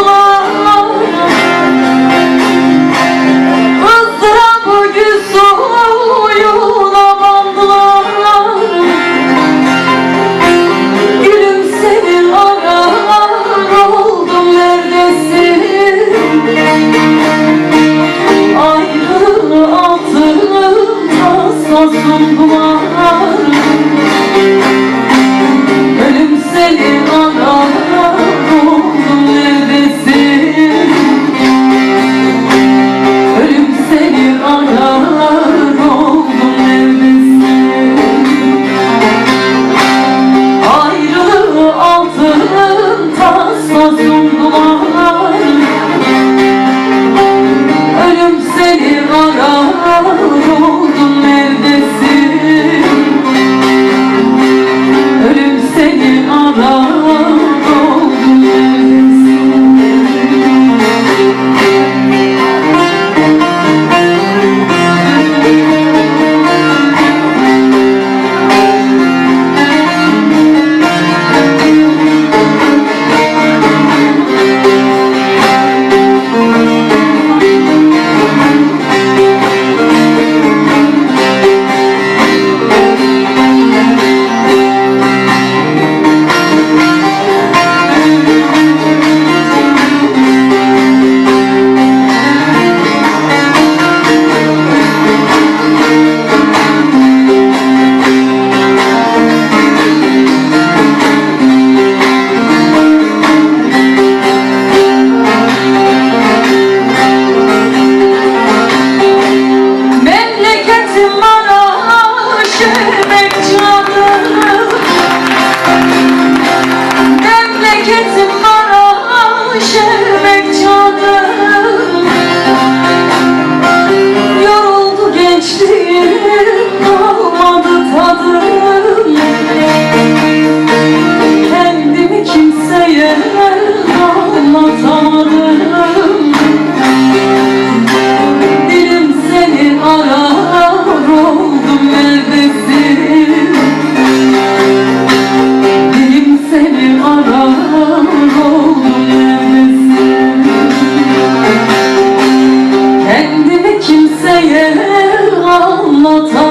Allah şerbet canım gençliğim kalmadı tadım Kendimi kimseye anlatamadım Dilim seni arar oldum neredesin Dilim seni arar. Aileye anlatan